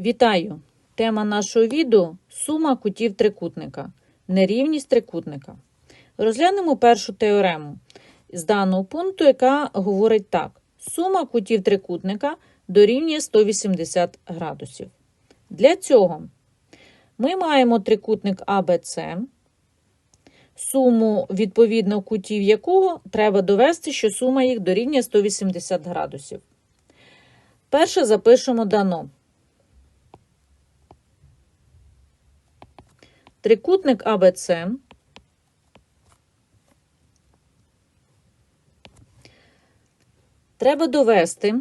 Вітаю! Тема нашого відео сума кутів трикутника, нерівність трикутника. Розглянемо першу теорему з даного пункту, яка говорить так: сума кутів трикутника дорівнює 180 градусів. Для цього ми маємо трикутник ABC, суму відповідно кутів якого треба довести, що сума їх дорівнює 180 градусів. Перше запишемо дано. Трикутник АБЦ треба довести,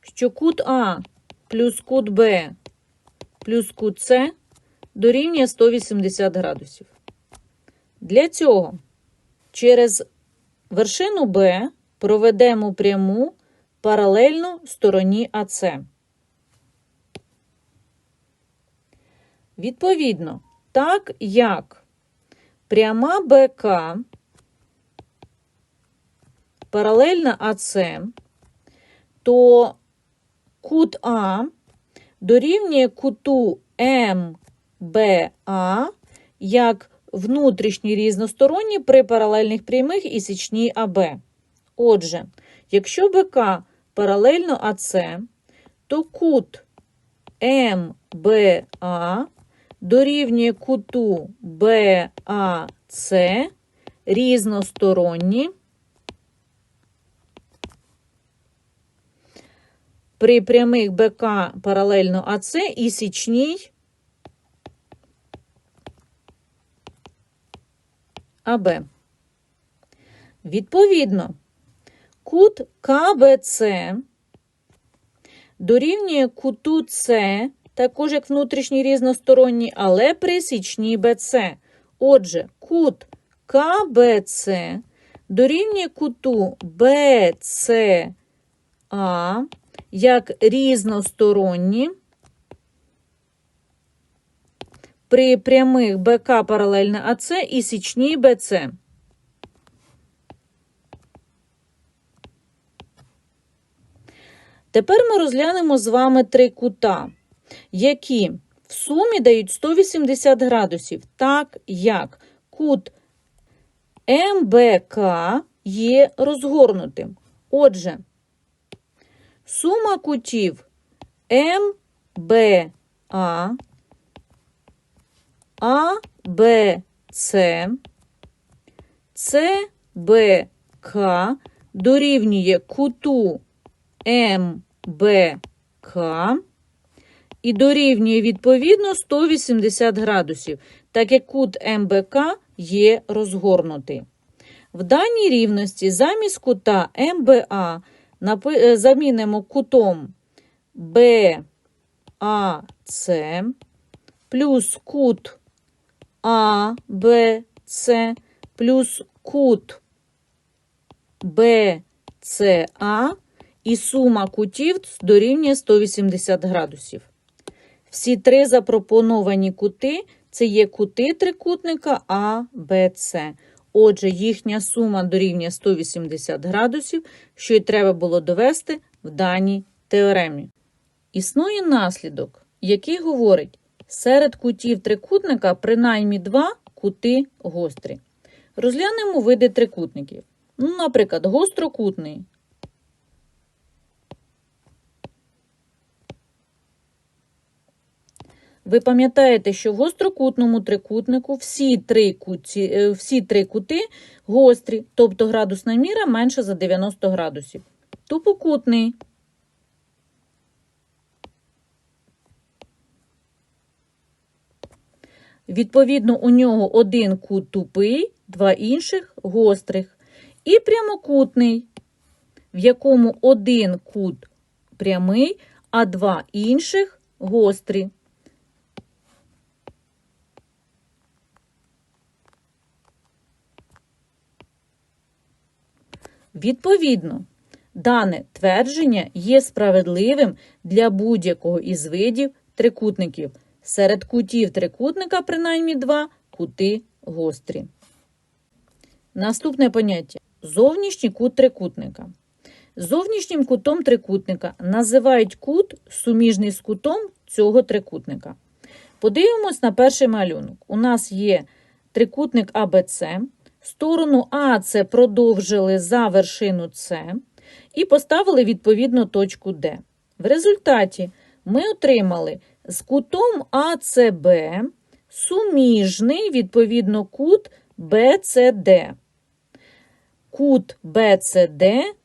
що кут А плюс кут Б плюс кут С дорівнює 180 градусів. Для цього через вершину Б проведемо пряму паралельно стороні АС. Відповідно, так як пряма БК паралельна АС, то кут А дорівнює куту МБА як внутрішній різносторонній при паралельних прямих і січній АБ. Отже, якщо БК паралельно АС, то кут МБА дорівнює куту БАЦ різносторонні при прямих БК паралельно АЦ і січній АБ. Відповідно, кут КБЦ дорівнює куту С, також як внутрішній різносторонній, але при січній БЦ. Отже, кут КБЦ дорівнює куту БЦА як різносторонні при прямих БК паралельно АЦ і січній БЦ. Тепер ми розглянемо з вами три кута, які в сумі дають 180 градусів, так як кут МБК є розгорнутим. Отже, сума кутів МБА, АБЦ, ЦБК дорівнює куту МБК і дорівнює відповідно 180 градусів, так як кут МБК є розгорнутий. В даній рівності замість кута МБА е, замінимо кутом БАЦ плюс кут АБЦ плюс кут БЦА і сума кутів дорівнює 180 градусів. Всі три запропоновані кути це є кути трикутника А, Б, С. Отже, їхня сума дорівнює 180 градусів, що й треба було довести в даній теоремі. Існує наслідок, який говорить, серед кутів трикутника принаймні два кути гострі. Розглянемо види трикутників. Ну, наприклад, гострокутний. Ви пам'ятаєте, що в гострокутному трикутнику всі три, куті, е, всі три кути гострі, тобто градусна міра менша за 90 градусів. Тупокутний. Відповідно, у нього один кут тупий, два інших гострих. І прямокутний, в якому один кут прямий, а два інших гострі. Відповідно, дане твердження є справедливим для будь-якого із видів трикутників. Серед кутів трикутника принаймні два кути гострі. Наступне поняття зовнішній кут трикутника. Зовнішнім кутом трикутника називають кут, суміжний з кутом цього трикутника. Подивимось на перший малюнок. У нас є трикутник АБЦ. Сторону АЦ продовжили за вершину С і поставили відповідно точку Д. В результаті ми отримали з кутом АЦБ суміжний, відповідно, кут БЦД. Кут БЦД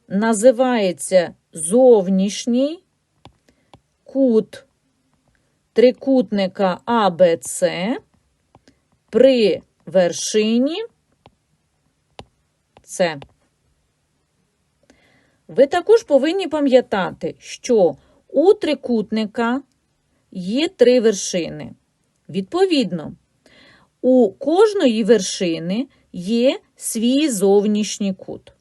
називається зовнішній кут трикутника АБЦ при вершині С. Ви також повинні пам'ятати, що у трикутника є три вершини. Відповідно, у кожної вершини є свій зовнішній кут.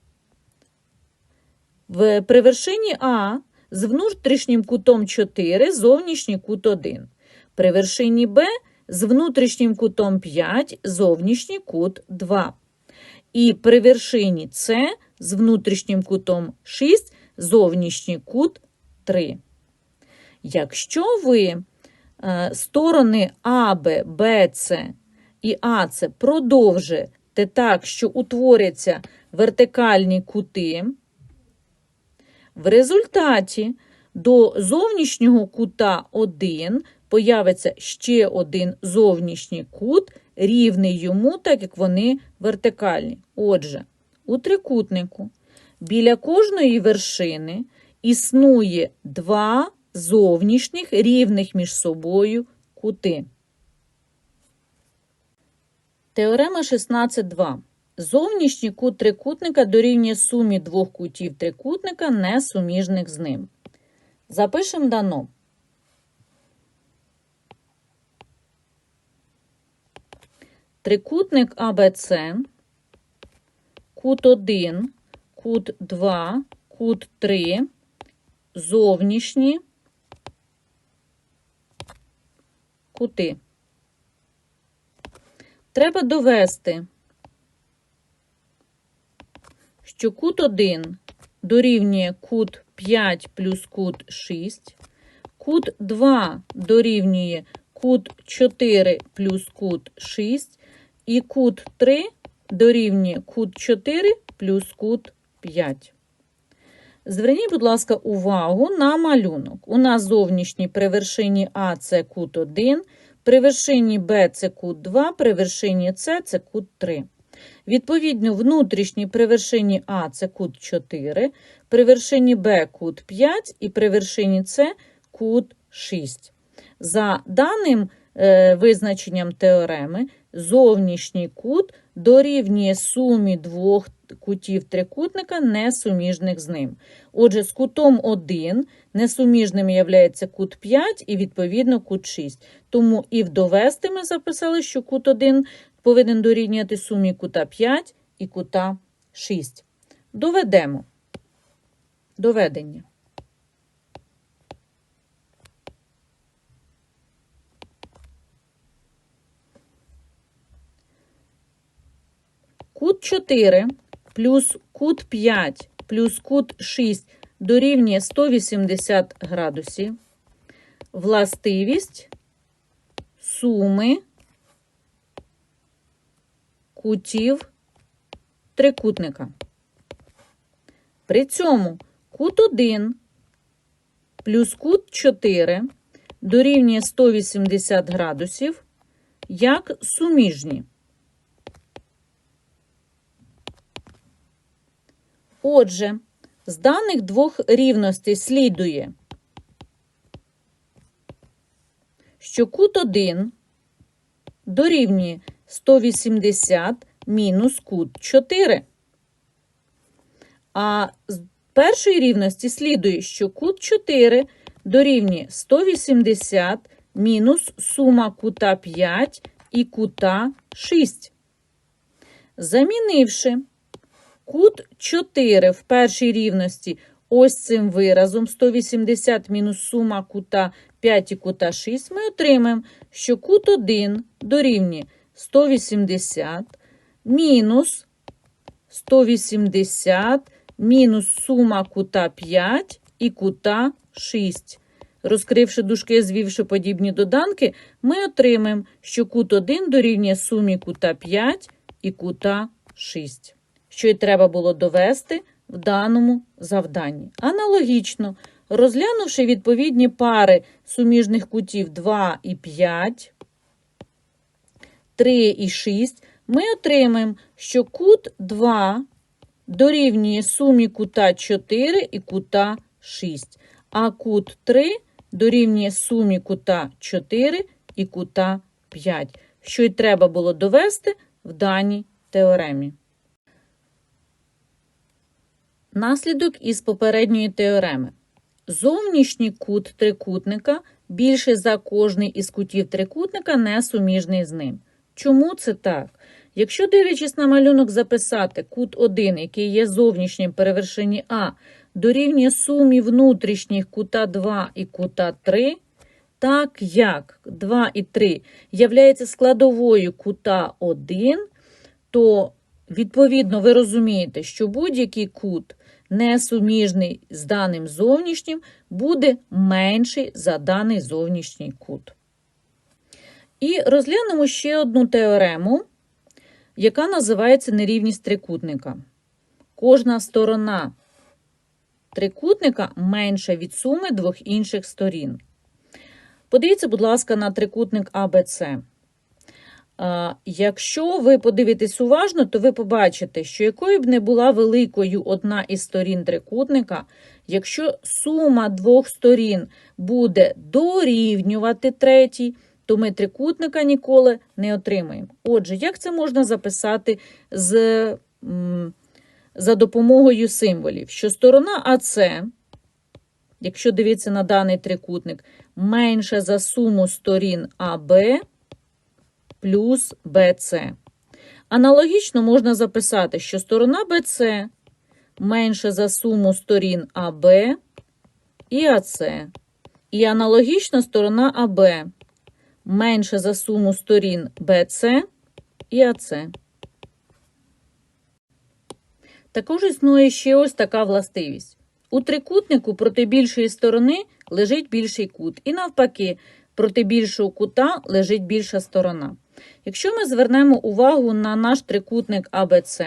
В, при вершині А з внутрішнім кутом 4 зовнішній кут 1. При вершині Б з внутрішнім кутом 5 зовнішній кут 2. І при вершині С з внутрішнім кутом 6 зовнішній кут 3. Якщо ви е, сторони АБ, БЦ і АЦ продовжите так, що утворяться вертикальні кути, в результаті до зовнішнього кута 1 появиться ще один зовнішній кут, рівний йому, так як вони вертикальні. Отже, у трикутнику біля кожної вершини існує два зовнішніх рівних між собою кути. Теорема 16.2. Зовнішній кут трикутника дорівнює сумі двох кутів трикутника, не суміжних з ним. Запишемо дано. Трикутник АБЦ, кут 1, кут 2, кут 3, зовнішні кути. Треба довести, що кут 1 дорівнює кут 5 плюс кут 6, кут 2 дорівнює кут 4 плюс кут 6, і кут 3 дорівнює кут 4 плюс кут 5. Зверніть, будь ласка, увагу на малюнок. У нас зовнішній при вершині А це кут 1, при вершині Б це кут 2, при вершині С це кут 3. Відповідно, внутрішній при вершині А це кут 4, при вершині Б кут 5 і при вершині С кут 6. За даним е, визначенням теореми, зовнішній кут дорівнює сумі двох кутів трикутника, несуміжних з ним. Отже, з кутом 1 несуміжним є кут 5 і, відповідно, кут 6. Тому і в довести ми записали, що кут 1 повинен дорівнювати сумі кута 5 і кута 6. Доведемо. Доведення. Кут 4 плюс кут 5 плюс кут 6 дорівнює 180 градусів. Властивість суми кутів трикутника. При цьому кут 1 плюс кут 4 дорівнює 180 градусів як суміжні. Отже, з даних двох рівностей слідує, що кут 1 дорівнює 180 мінус кут 4. А з першої рівності слідує, що кут 4 дорівнює 180 мінус сума кута 5 і кута 6. Замінивши Кут 4 в першій рівності ось цим виразом 180 мінус сума кута 5 і кута 6, ми отримаємо, що кут 1 дорівнює 180 мінус 180 мінус сума кута 5 і кута 6. Розкривши дужки, звівши подібні доданки, ми отримаємо, що кут 1 дорівнює сумі кута 5 і кута 6, що й треба було довести в даному завданні. Аналогічно, розглянувши відповідні пари суміжних кутів 2 і 5, 3 і 6, ми отримаємо, що кут 2 дорівнює сумі кута 4 і кута 6, а кут 3 дорівнює сумі кута 4 і кута 5, що й треба було довести в даній теоремі. Наслідок із попередньої теореми. Зовнішній кут трикутника більший за кожний із кутів трикутника не суміжний з ним. Чому це так? Якщо, дивлячись на малюнок, записати кут 1, який є зовнішнім при вершині А, дорівнює сумі внутрішніх кута 2 і кута 3, так як 2 і 3 являються складовою кута 1, то відповідно ви розумієте, що будь-який кут несуміжний з даним зовнішнім буде менший за даний зовнішній кут. І розглянемо ще одну теорему, яка називається нерівність трикутника. Кожна сторона трикутника менша від суми двох інших сторін. Подивіться, будь ласка, на трикутник АБЦ. Якщо ви подивитесь уважно, то ви побачите, що якою б не була великою одна із сторін трикутника, якщо сума двох сторін буде дорівнювати третій, то ми трикутника ніколи не отримаємо. Отже, як це можна записати з, за допомогою символів? Що сторона АС, якщо дивитися на даний трикутник, менша за суму сторін АБ плюс БЦ. Аналогічно можна записати, що сторона БЦ менша за суму сторін АБ і АЦ. І аналогічно сторона АБ менша за суму сторін БЦ і АЦ. Також існує ще ось така властивість. У трикутнику проти більшої сторони лежить більший кут, і навпаки, проти більшого кута лежить більша сторона. Якщо ми звернемо увагу на наш трикутник АБЦ,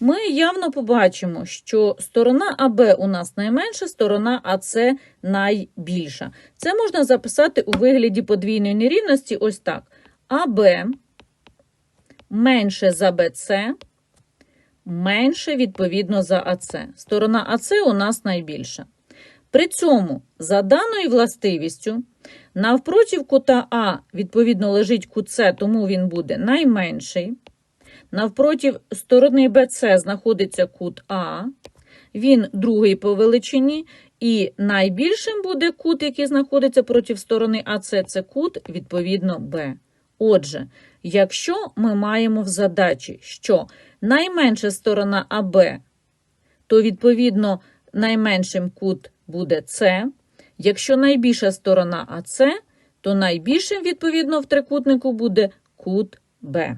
ми явно побачимо, що сторона АБ у нас найменша, сторона АЦ найбільша. Це можна записати у вигляді подвійної нерівності ось так. АБ менше за БЦ, менше відповідно за АЦ. Сторона АЦ у нас найбільша. При цьому, за даною властивістю, навпротив кута А, відповідно, лежить кут С, тому він буде найменший. Навпротив сторони БЦ знаходиться кут А, він другий по величині, і найбільшим буде кут, який знаходиться проти сторони АС, це кут, відповідно, Б. Отже, якщо ми маємо в задачі, що найменша сторона АБ, то, відповідно, найменшим кут буде С. Якщо найбільша сторона АС, то найбільшим, відповідно, в трикутнику буде кут Б.